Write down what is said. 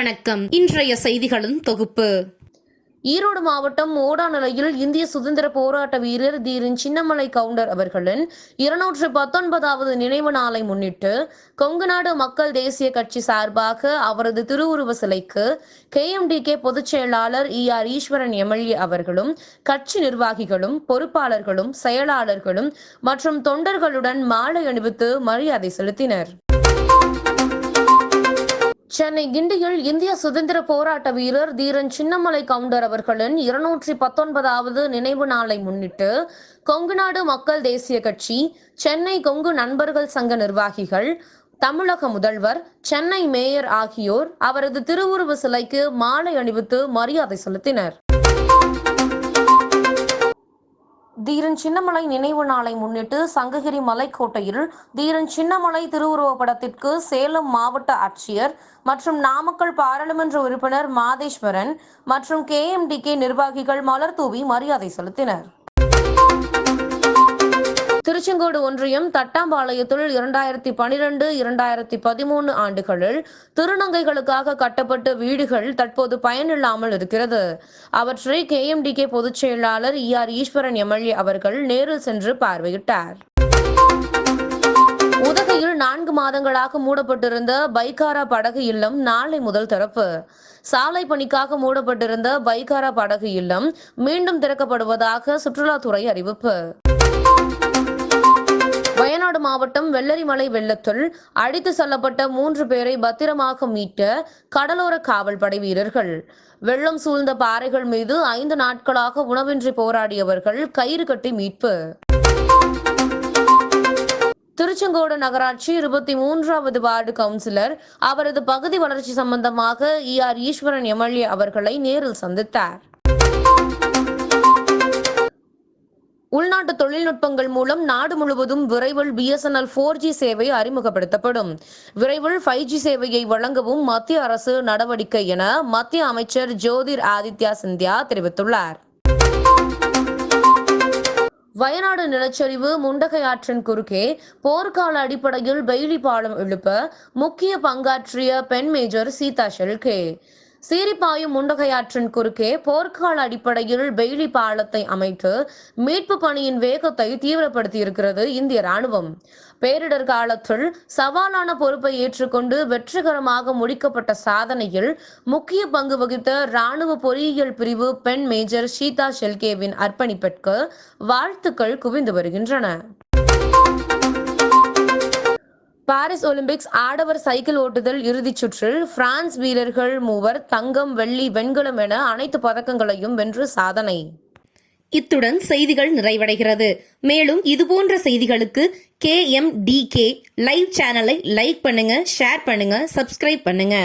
வணக்கம். இன்றைய செய்திகளின் தொகுப்பு. ஈரோடு மாவட்டம் ஓடாநிலையில் இந்திய சுதந்திர போராட்ட வீரர் தீரன் சின்னமலை கவுண்டர் அவர்களின் இருநூற்று பத்தொன்பதாவது நினைவு நாளை முன்னிட்டு கொங்குநாடு மக்கள் தேசிய கட்சி சார்பாக அவரது திருவுருவ சிலைக்கு கேஎம்டிகே பொதுச் செயலாளர் இ ஆர் ஈஸ்வரன் எம்எல்ஏ அவர்களும் கட்சி நிர்வாகிகளும் பொறுப்பாளர்களும் செயலாளர்களும் மற்றும் தொண்டர்களுடன் மாலை அணிவித்து மரியாதை செலுத்தினர். சென்னை கிண்டியில் இந்திய சுதந்திர போராட்ட வீரர் தீரன் சின்னமலை கவுண்டர் அவர்களின் இருநூற்றி பத்தொன்பதாவது நினைவு நாளை முன்னிட்டு கொங்குநாடு மக்கள் தேசிய கட்சி சென்னை கொங்கு நண்பர்கள் சங்க நிர்வாகிகள் தமிழக முதல்வர் சென்னை மேயர் ஆகியோர் அவரது திருவுருவ சிலைக்கு மாலை அணிவித்து மரியாதை செலுத்தினர். தீரன் சின்னமலை நினைவு நாளை முன்னிட்டு சங்ககிரி மலைக்கோட்டையில் தீரன் சின்னமலை திருவுருவ படத்திற்கு சேலம் மாவட்ட ஆட்சியர் மற்றும் நாமக்கல் பாராளுமன்ற உறுப்பினர் மாதேஸ்வரன் மற்றும் கேஎம்டிகே நிர்வாகிகள் மலர் தூவி மரியாதை செலுத்தினர். திருச்செங்கோடு ஒன்றியம் தட்டாம்பாளையத்தில் இரண்டாயிரத்தி பனிரெண்டு இரண்டாயிரத்தி பதிமூணு ஆண்டுகளில் திருநங்கைகளுக்காக கட்டப்பட்ட வீடுகள் தற்போது பயனில்லாமல் இருக்கிறது. அவற்றை கேஎம்டிகே பொதுச் செயலாளர் இ ஆர் ஈஸ்வரன் எம்எல்ஏ அவர்கள் நேரில் சென்று பார்வையிட்டார். உதகையில் நான்கு மாதங்களாக மூடப்பட்டிருந்த பைக்காரா படகு இல்லம் நாளை முதல் திறப்பு. சாலை பணிக்காக மூடப்பட்டிருந்த பைக்காரா படகு இல்லம் மீண்டும் திறக்கப்படுவதாக சுற்றுலாத்துறை அறிவிப்பு. ஈரோடு மாவட்டம் வெள்ளரிமலை வெள்ளத்தில் அடித்து செல்லப்பட்ட மூன்று பேரை பத்திரமாக மீட்ட கடலோர காவல் படை வீரர்கள். வெள்ளம் சூழ்ந்த பாறைகள் மீது ஐந்து நாட்களாக உணவின்றி போராடியவர்கள் கயிறு கட்டி மீட்பு. திருச்செங்கோடு நகராட்சி இருபத்தி மூன்றாவது வார்டு கவுன்சிலர் அவரது பகுதி வளர்ச்சி சம்பந்தமாக இ ஆர் ஈஸ்வரன் எம்எல்ஏ அவர்களை நேரில் சந்தித்தார். உள்நாட்டு தொழில்நுட்பங்கள் மூலம் நாடு முழுவதும் விரைவில் பிஎஸ்என்எல் ஃபோர் ஜி சேவை அறிமுகப்படுத்தப்படும். விரைவில் ஃபைவ் ஜி சேவையை வழங்கவும் மத்திய அரசு நடவடிக்கை என மத்திய அமைச்சர் ஜோதிர் ஆதித்யா சிந்தியா தெரிவித்துள்ளார். வயநாடு நிலச்சரிவு முண்டகை ஆற்றின் குறுக்கே போர்க்கால அடிப்படையில் பெய்லி பாலம் எழுப்ப முக்கிய பங்காற்றிய பெண் மேஜர் சீதா ஷெல்கே. சீரிப்பாயும் முண்டகையாற்றின் குறுக்கே போர்க்கால அடிப்படையில் பெய்லி பாலத்தை அமைத்து மீட்பு பணியின் வேகத்தை தீவிரப்படுத்தியிருக்கிறது இந்திய ராணுவம் பேரிடர் காலத்தில் சவாலான பொறுப்பை ஏற்றுக்கொண்டு வெற்றிகரமாக முடிக்கப்பட்ட சாதனையில் முக்கிய பங்கு வகித்த ராணுவ பொறியியல் பிரிவு பெண் மேஜர் ஷீதா ஷெல்கேவின் அர்ப்பணிப்பிற்கு வாழ்த்துக்கள் குவிந்து வருகின்றன. பாரிஸ் ஒலிம்பிக்ஸ் ஆடவர் சைக்கிள் ஓட்டுதல் இறுதிச் சுற்றில் பிரான்ஸ் வீரர்கள் மூவர் தங்கம் வெள்ளி வெண்கலம் என அனைத்து பதக்கங்களையும் வென்று சாதனை. இத்துடன் செய்திகள் நிறைவடைகிறது. மேலும் இதுபோன்ற செய்திகளுக்கு K M D K live சேனலை லைக் பண்ணுங்க ஷேர் பண்ணுங்க சப்ஸ்கிரைப் பண்ணுங்க.